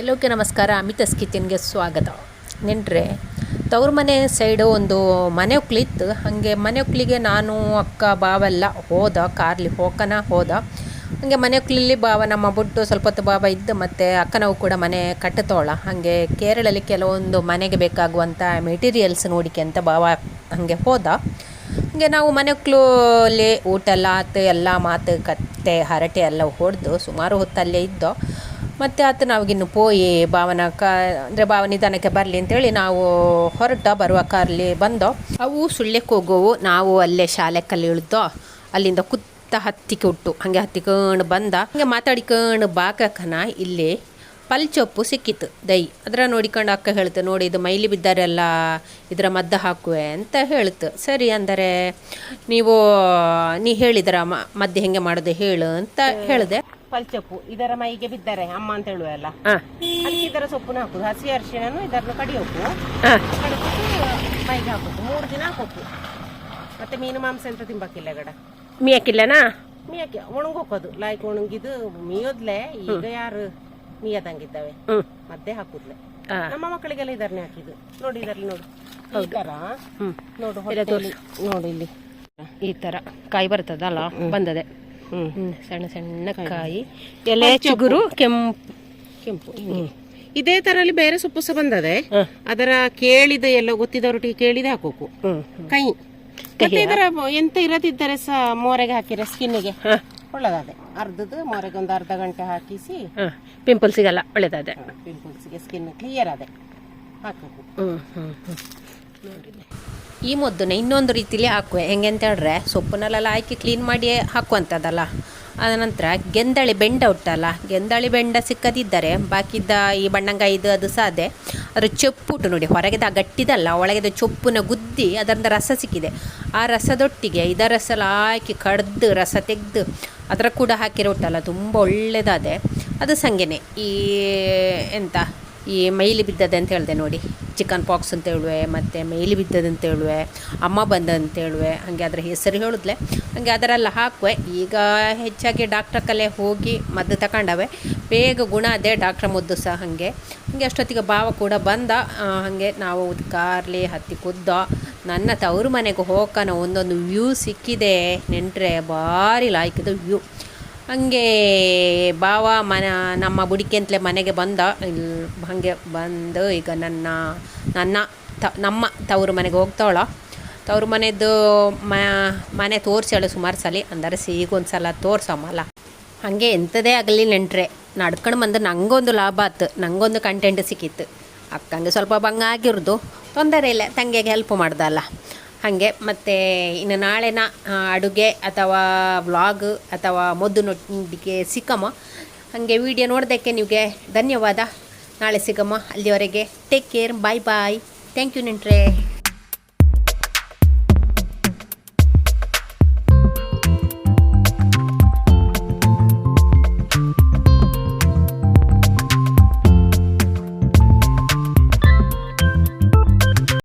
ಎಲ್ಲೋಕೆ ನಮಸ್ಕಾರ. ಅಮಿತಸ್ ಕಿಚನ್ಗೆ ಸ್ವಾಗತ. ನೆಂಟ್ರೆ, ತವ್ರ ಮನೆ ಸೈಡು ಒಂದು ಮನೆ ಒಕ್ಲಿತ್ತು. ಹಾಗೆ ಮನೆ ಒಕ್ಲಿಗೆ ನಾನು, ಅಕ್ಕ, ಬಾವೆಲ್ಲ ಹೋದ, ಕಾರ್ಲಿ ಹೋಕನ ಹೋದ. ಹಾಗೆ ಮನೆ ಒಕ್ಲಿಲಿ ಬಾವ ನಮ್ಮ ಬುಟ್ಟು ಸ್ವಲ್ಪ ಹೊತ್ತು ಬಾವ ಇದ್ದು ಮತ್ತು ಅಕ್ಕನವು ಕೂಡ ಮನೆ ಕಟ್ಟತೋಳ ಹಾಗೆ ಕೇರಳಲ್ಲಿ ಕೆಲವೊಂದು ಮನೆಗೆ ಬೇಕಾಗುವಂಥ ಮೆಟೀರಿಯಲ್ಸ್ ನೋಡಿಕೆ ಅಂತ ಬಾವ ಹಾಗೆ ಹೋದ. ಹಾಗೆ ನಾವು ಮನೆ ಒಕ್ಲಲ್ಲಿ ಊಟ ಎಲ್ಲ ಆತು ಎಲ್ಲ ಮಾತು ಕತ್ತೆ, ಹರಟೆ ಎಲ್ಲ ಹೊಡೆದು ಸುಮಾರು ಹೊತ್ತಲ್ಲೇ ಇದ್ದೋ. ಮತ್ತು ಆತ ಇನ್ನು ಪೋಯಿ ಭಾವನ ಕ ಅಂದರೆ ಭಾವ ನಿಧಾನಕ್ಕೆ ಬರಲಿ ಅಂತೇಳಿ ನಾವು ಹೊರಟ ಬರುವ ಕಾರಲ್ಲಿ ಬಂದೋ ಅವು ಸುಳ್ಯಕ್ಕೆ ಹೋಗೋವು ನಾವು ಅಲ್ಲೇ ಶಾಲೆ ಕಲ್ಲಿ ಇಳ್ದೋ ಅಲ್ಲಿಂದ ಕುತ್ತ ಹತ್ತಿಕೆ ಉಟ್ಟು ಹಾಗೆ ಹತ್ತಿಕೊಂಡು ಬಂದ ಹಂಗೆ ಮಾತಾಡಿಕೊಂಡು ಬಾಕಕನ ಇಲ್ಲಿ ಪಲ್ಚೊಪ್ಪು ಸಿಕ್ಕಿತ್ತು ದೈ ಅದರ ನೋಡಿಕೊಂಡು ಅಕ್ಕ ಹೇಳ್ತು ನೋಡಿ ಇದು ಮೈಲಿ ಬಿದ್ದಾರೆಲ್ಲ ಇದರ ಮದ್ದು ಹಾಕುವೆ ಅಂತ ಹೇಳ್ತು. ಸರಿ ಅಂದರೆ ನೀವು ನೀ ಹೇಳಿದರ ಮದ್ದು ಹೆಂಗೆ ಮಾಡೋದು ಹೇಳು ಅಂತ ಹೇಳಿದೆ. ಪಲ್ಚಪ್ಪು ಇದರ ಮೈಗೆ ಬಿದ್ದರೆ ಅಮ್ಮ ಅಂತ ಹೇಳುವಲ್ಲ. ಅದಕ್ಕೆ ಇದರ ಸೊಪ್ಪು ಹಾಕುದು ಹಸಿ ಅರಿಶಿಣನು ಇದನ್ನು ಕಡಿಯೋಕು. ಹಾಂ. ಕಡಿಬಿಟ್ಟು ಮೈಗೆ ಹಾಕೋದು ಮೂರು ದಿನ ಹಾಕೋಕು. ಮತ್ತೆ ಮೀನು ಮಾಂಸ ಎಂತ ತಿಂಬಕ್ಕಿಲ್ಲ ಗಡ. ಮೀಯಕ್ಕಿಲ್ಲನಾ? ಮೀಯಕ್ಕೆ ಒಣಗೋಕೋದು. ಲೈಕ್ ಒಣಗಿದು ಮೀಯೋದ್ಲೆ ಈಗ ಯಾರು ಮೀಯದಂಗಿದ್ದಾವೆ. ಮತ್ತೆ ಮದ್ದೆ ಹಾಕುದ್ಲೆ. ನಮ್ಮ ಮಕ್ಕಳಿಗೆಲ್ಲ ಇದನ್ನೇ ಹಾಕಿದ್ದು. ನೋಡಿ ಇದರಲ್ಲಿ ನೋಡು. ಈ ತರ ಹ್ಞೂ ನೋಡು ನೋಡಿ ಇಲ್ಲಿ. ಈ ತರ ಕಾಯಿ ಬರ್ತದಲ್ಲ ಬಂದದೆ. ಸಣ್ಣ ಸಣ್ಣ ಕಾಯಿ. ಎಲೆ ಚಿಗುರು ಕೆಂಪು. ಕೆಂಪು ಇದೇ ತರಲ್ಲಿ ಬೇರೆ ಸೊಪ್ಪು ಸಹ ಬಂದದೆ. ಅದರ ಕೇಳಿದ ಎಲ್ಲ ಗೊತ್ತಿದ್ದವರೊಟ್ಟಿಗೆ ಕೇಳಿದೆ ಹಾಕೋಕು. ಕೈ. ಮತ್ತೆ ಇದರ ಎಂತ ಇರದಿದ್ದರೆ ಸಹ ಮೋರೆಗೆ ಹಾಕಿರ ಸ್ಕಿನ್ನಿಗೆ ಒಳ್ಳೆದಾದೆ. ಅರ್ಧದ ಮೋರೆಗೆ ಒಂದು ಅರ್ಧ ಗಂಟೆ ಹಾಕಿಸಿ. ಹಾಂ. ಪಿಂಪಲ್ ಸಿಗಲ್ಲ ಪಿಂಪಲ್ಸ್ಗೆ ಸ್ಕಿನ್ ಕ್ಲಿಯರ್ ಅದೆ ಹಾಕಬೇಕು ಹ್ಞೂ ಹ್ಞೂ ಹ್ಞೂ ಈ ಮದ್ದನ್ನ ಇನ್ನೊಂದು ರೀತಿಲಿ ಹಾಕುವೆ. ಹೆಂಗೆ ಅಂತ ಹೇಳಿದ್ರೆ ಸೊಪ್ಪನ್ನೆಲ್ಲ ಹಾಕಿ ಕ್ಲೀನ್ ಮಾಡಿ ಹಾಕುವಂಥದ್ದಲ್ಲ ನಂತರ ಗೆಂದಾಳಿ ಬೆಂಡ ಉಟ್ಟಲ್ಲ ಗೆಂದಾಳಿ ಬೆಂಡ ಸಿಕ್ಕದಿದ್ದರೆ ಬಾಕಿದ್ದ ಈ ಬಣ್ಣಂಗಾಯಿದು ಅದು ಸಾದೆ ಅದ್ರ ಚೊಪ್ಪುಟ್ಟು ನೋಡಿ. ಹೊರಗೆದ ಗಟ್ಟಿದಲ್ಲ, ಒಳಗೆದ ಚೊಪ್ಪುನ ಗುದ್ದಿ ಅದರಿಂದ ರಸ ಸಿಕ್ಕಿದೆ. ಆ ರಸದೊಟ್ಟಿಗೆ ಇದರ ರಸ ಎಲ್ಲ ಹಾಕಿ ಕಡ್ದು, ರಸ ತೆಗೆದು ಅದರ ಕೂಡ ಹಾಕಿರೋ ಉಟ್ಟಲ್ಲ ತುಂಬ ಒಳ್ಳೆಯದಾದೆ ಅದು ಸಂಗೆನೆ ಈ ಎಂತ? ಈ ಮೈಲಿ ಬಿದ್ದದೆ ಅಂತ ಹೇಳಿದೆ ನೋಡಿ. ಚಿಕನ್ ಪಾಕ್ಸ್ ಅಂತ ಹೇಳುವೆ, ಮತ್ತು ಮೈಲಿ ಬಿದ್ದದೆ ಅಂತ ಹೇಳುವೆ, ಅಮ್ಮ ಬಂದ ಅಂತ ಹೇಳುವೆ, ಹಾಗೆ ಅದರ ಹೆಸರು ಹೇಳಿದ್ಲೆ. ಹಾಗೆ ಅದರೆಲ್ಲ ಹಾಕುವೆ. ಈಗ ಹೆಚ್ಚಾಗಿ ಡಾಕ್ಟ್ರ ಕಲೆ ಹೋಗಿ ಮದ್ದು ತಗೊಂಡವೆ ಬೇಗ ಗುಣ ಅದೇ ಡಾಕ್ಟ್ರ ಮುದ್ದು ಸಹ ಹಾಗೆ. ಹಾಗೆ ಅಷ್ಟೊತ್ತಿಗೆ ಭಾವ ಕೂಡ ಬಂದ. ಹಾಗೆ ನಾವು ಕಾರ್ಲಿ ಹತ್ತಿ ಕುದ್ದ. ನನ್ನ ತವರು ಮನೆಗೆ ಹೋಗೋಣ ಒಂದೊಂದು ವ್ಯೂ ಸಿಕ್ಕಿದೆ. ನೆಂಟ್ರೆ ಭಾರಿ ಲಾಯ್ಕಿದ ವ್ಯೂ ಹಂಗೆ ಬಾವ ಮನ, ನಮ್ಮ ಬುಡಿಕೆ ಅಂತಲೇ ಮನೆಗೆ ಬಂದ ಇಲ್ಲಿ ಹಾಗೆ ಬಂದು ಈಗ ನನ್ನ ನನ್ನ ತ, ನಮ್ಮ ತವರು ಮನೆಗೆ ಹೋಗ್ತಾವಳ ತವ್ರ ಮನೆದು ಮ, ಮನೆ ತೋರಿಸ್ಯಾಳು ಸುಮಾರು ಸಲ, ಅಂದರೆ ಸೀಗೊಂದು ಸಲ ತೋರ್ಸಮ್ಮಲ್ಲ ಹಾಗೆ ಎಂಥದೇ ಆಗಲಿ ನೆಂಟ್ರೆ, ನಡ್ಕೊಂಡು ಬಂದು ನನಗೊಂದು ಲಾಭ ಆಯ್ತು ನನಗೊಂದು ಕಂಟೆಂಟ್ ಸಿಕ್ಕಿತ್ತು ಅಕ್ಕಂಗೆ ಸ್ವಲ್ಪ ಭಂಗ ಆಗಿರೋದು, ತೊಂದರೆ ಇಲ್ಲ, ತಂಗಿಗೆ ಹೆಲ್ಪ್ ಮಾಡ್ದಲ್ಲ. ಹಾಗೆ ಮತ್ತು ಇನ್ನು ನಾಳೆನ ಅಡುಗೆ ಅಥವಾ ವ್ಲಾಗ್ ಅಥವಾ ಮೊದ್ದು ನೋಡಿಕೆ ಸಿಕ್ಕಮ್ಮ. ಹಾಗೆ ವಿಡಿಯೋ ನೋಡೋದಕ್ಕೆ ನಿಮಗೆ ಧನ್ಯವಾದ. ನಾಳೆ ಸಿಗಮ್ಮ. ಅಲ್ಲಿವರೆಗೆ take care bye bye thank you ನೆಂಟ್ರೆ